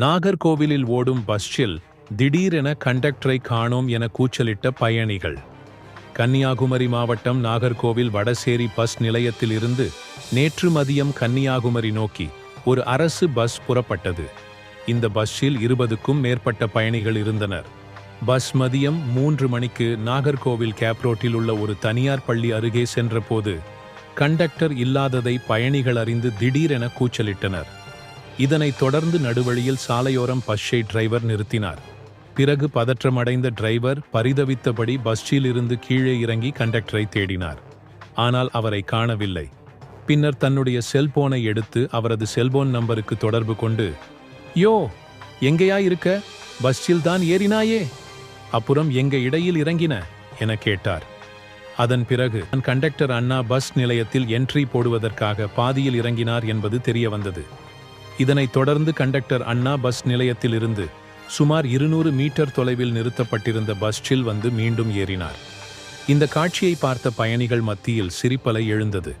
நாகர்கோவிலில் ஓடும் பஸ்ஸில் திடீரென கண்டக்டரை காணோம் என கூச்சலிட்ட பயணிகள். கன்னியாகுமரி மாவட்டம் நாகர்கோவில் வடசேரி பஸ் நிலையத்தில் இருந்து நேற்று மதியம் கன்னியாகுமரி நோக்கி ஒரு அரசு பஸ் புறப்பட்டது. இந்த பஸ்ஸில் இருபதுக்கும் மேற்பட்ட பயணிகள் இருந்தனர். பஸ் மதியம் மூன்று மணிக்கு நாகர்கோவில் கேப் ரோட்டில் உள்ள ஒரு தனியார் பள்ளி அருகே சென்றபோது கண்டக்டர் இல்லாததை பயணிகள் அறிந்து திடீரென கூச்சலிட்டனர். இதனைத் தொடர்ந்து நடுவழியில் சாலையோரம் பஸ்ஸை டிரைவர் நிறுத்தினார். பிறகு பதற்றமடைந்த டிரைவர் பரிதவித்தபடி பஸ்ஸில் இருந்து கீழே இறங்கி கண்டக்டரை தேடினார். ஆனால் அவரை காணவில்லை. பின்னர் தன்னுடைய செல்போனை எடுத்து அவரது செல்போன் நம்பருக்கு தொடர்பு கொண்டு யோ எங்கேயா இருக்க? பஸ்ஸில் தான் ஏறினாயே. அப்புறம் எங்க இடையில் இறங்கின? என கேட்டார். அதன் பிறகு கண்டக்டர் அண்ணா பஸ் நிலையத்தில் என்ட்ரி போடுவதற்காக பாதியில் இறங்கினார் என்பது தெரிய வந்தது இதனைத் தொடர்ந்து கண்டக்டர் அண்ணா பஸ் நிலையத்திலிருந்து சுமார் இருநூறு மீட்டர் தொலைவில் நிறுத்தப்பட்டிருந்த பஸ்ஸில் வந்து மீண்டும் ஏறினார். இந்த காட்சியை பார்த்த பயணிகள் மத்தியில் சிரிப்பலை எழுந்தது.